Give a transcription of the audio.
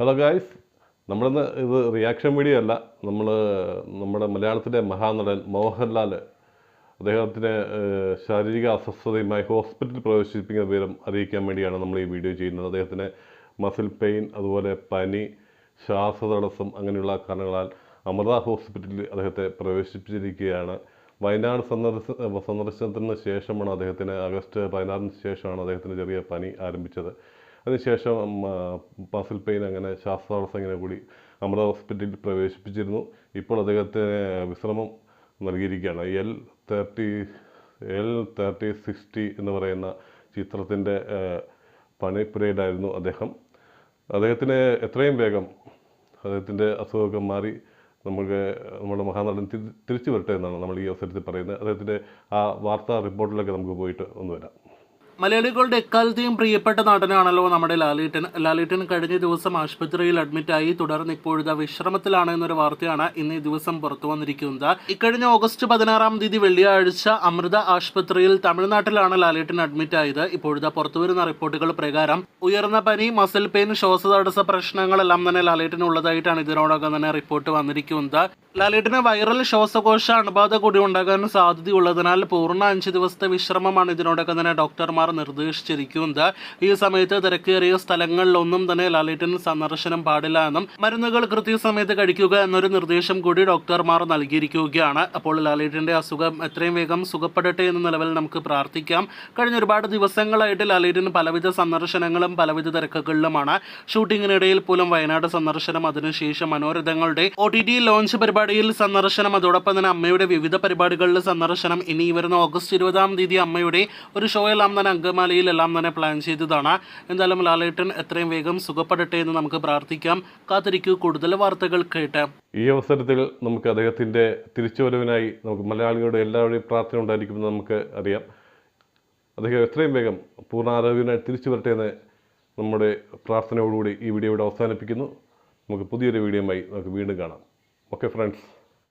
Hello guys നമ്മളിന്ന് ഇത് reaction video അല്ല. നമ്മൾ നമ്മുടെ മലയാളത്തിലെ മഹാനടൻ മോഹൻലാൽ അദ്ദേഹത്തിന് ശാരീരിക അസ്വസ്ഥതയുമായി ഹോസ്പിറ്റലിൽ പ്രവേശിപ്പിക്കുന്ന വിവരം അറിയിക്കാൻ വേണ്ടിയാണ് നമ്മൾ ഈ വീഡിയോ ചെയ്യുന്നത്. അദ്ദേഹത്തിന് മസിൽ പെയിൻ അതുപോലെ പനി ശ്വാസതടസ്സം അങ്ങനെയുള്ള കാരണങ്ങളാൽ അമൃത ഹോസ്പിറ്റലിൽ അദ്ദേഹത്തെ പ്രവേശിപ്പിച്ചിരിക്കുകയാണ്. വയനാട് സന്ദർശ സന്ദർശനത്തിന് ശേഷമാണ് അദ്ദേഹത്തിന് ആഗസ്റ്റ് പതിനാറിന് ശേഷമാണ് അദ്ദേഹത്തിന് ചെറിയ പനി ആരംഭിച്ചത്. അതിനുശേഷം പസിൽ പെയിൻ അങ്ങനെ ശ്വാസതടസ്സം ഇങ്ങനെ കൂടി അമൃത ഹോസ്പിറ്റലിൽ പ്രവേശിപ്പിച്ചിരുന്നു. ഇപ്പോൾ അദ്ദേഹത്തിന് വിശ്രമം നൽകിയിരിക്കുകയാണ്. L thirty L thirty sixty എന്ന് പറയുന്ന ചിത്രത്തിന്റെ പണി പണിപ്പുരയിലായിരുന്നു അദ്ദേഹം. അദ്ദേഹത്തിന് എത്രയും വേഗം അദ്ദേഹത്തിന്റെ അസുഖമൊക്കെ മാറി നമുക്ക് നമ്മുടെ മഹാനടൻ തിരി- തിരിച്ചു വരട്ടെ എന്നാണ് നമ്മൾ ഈ അവസരത്തിൽ പറയുന്നത്. അദ്ദേഹത്തിന്റെ ആ വാർത്താ റിപ്പോർട്ടിലൊക്കെ നമുക്ക് പോയിട്ട് ഒന്ന് വരാം. മലയാളികളുടെ എക്കാലത്തെയും പ്രിയപ്പെട്ട നടനാണല്ലോ നമ്മുടെ ലാലേട്ടൻ. ലാലേട്ടൻ കഴിഞ്ഞ ദിവസം ആശുപത്രിയിൽ അഡ്മിറ്റായി. തുടർന്ന് ഇപ്പോഴത്തെ വിശ്രമത്തിലാണ് എന്നൊരു വാർത്തയാണ് ഇന്ന് ഈ ദിവസം പുറത്തു വന്നിരിക്കുന്നത്. ഇക്കഴിഞ്ഞ ഓഗസ്റ്റ് പതിനാറാം തീയതി വെള്ളിയാഴ്ച അമൃത ആശുപത്രിയിൽ തമിഴ്നാട്ടിലാണ് ലാലേട്ടൻ അഡ്മിറ്റ് ആയത് ഇപ്പോഴത്തെ പുറത്തുവരുന്ന റിപ്പോർട്ടുകൾ പ്രകാരം ഉയർന്ന പനി മസിൽ പെയിൻ ശ്വാസതടസ്സ പ്രശ്നങ്ങളെല്ലാം തന്നെ ലാലേട്ടന് ഉള്ളതായിട്ടാണ് ഇതിനോടകം തന്നെ റിപ്പോർട്ട് വന്നിരിക്കുന്നത്. ലാലേട്ടിന് വൈറൽ ശ്വാസകോശ അണുബാധ കൂടി ഉണ്ടാകാൻ സാധ്യതയുള്ളതിനാൽ പൂർണ അഞ്ച് ദിവസത്തെ വിശ്രമമാണ് ഇതിനോടകം തന്നെ ഡോക്ടർമാർ നിർദ്ദേശിച്ചിരിക്കുന്നത് ഈ സമയത്ത് തിരക്കേറിയ സ്ഥലങ്ങളിലൊന്നും തന്നെ ലാലേറ്റിന് സന്ദർശനം പാടില്ല എന്നും മരുന്നുകൾ കൃത്യസമയത്ത് കഴിക്കുക എന്നൊരു നിർദ്ദേശം കൂടി ഡോക്ടർമാർ നൽകിയിരിക്കുകയാണ്. അപ്പോൾ ലാലേറ്റിന്റെ അസുഖം എത്രയും വേഗം സുഖപ്പെടട്ടെ എന്ന നിലവിൽ നമുക്ക് പ്രാർത്ഥിക്കാം. കഴിഞ്ഞ ഒരുപാട് ദിവസങ്ങളായിട്ട് ലാലേറ്റിന് പലവിധ സന്ദർശനങ്ങളും പലവിധ തിരക്കുകളിലുമാണ്. ഷൂട്ടിങ്ങിനിടയിൽ പോലും വയനാട് സന്ദർശനം അതിനുശേഷം മനോരഥങ്ങളുടെ ഒ ടി ടി ലോഞ്ച് പരിപാടിയിൽ സന്ദർശനം അതോടൊപ്പം തന്നെ അമ്മയുടെ വിവിധ പരിപാടികളിൽ സന്ദർശനം. ഇനി വരുന്ന ഓഗസ്റ്റ് ഇരുപതാം തീയതി അമ്മയുടെ ഒരു ഷോയെല്ലാം തന്നെ അങ്കമാലിയിലെല്ലാം തന്നെ പ്ലാൻ ചെയ്തതാണ്. എന്തായാലും ലാലേട്ടൻ എത്രയും വേഗം സുഖപ്പെടട്ടെ എന്ന് നമുക്ക് പ്രാർത്ഥിക്കാം. കാത്തിരിക്കൂ കൂടുതൽ വാർത്തകൾ കേട്ട്. ഈ അവസരത്തിൽ നമുക്ക് അദ്ദേഹത്തിന്റെ തിരിച്ചുവരവിനായി നമുക്ക് മലയാളികളുടെ എല്ലാവരുടെയും പ്രാർത്ഥന ഉണ്ടായിരിക്കുമെന്ന് നമുക്ക് അറിയാം. അദ്ദേഹം എത്രയും വേഗം പൂർണ ആരോഗ്യനായി തിരിച്ചു വരട്ടെ എന്ന് നമ്മുടെ പ്രാർത്ഥനയോടുകൂടി ഈ വീഡിയോ ഇവിടെ അവസാനിപ്പിക്കുന്നു. നമുക്ക് പുതിയൊരു വീഡിയോയുമായി നമുക്ക് വീണ്ടും കാണാം. Okay friends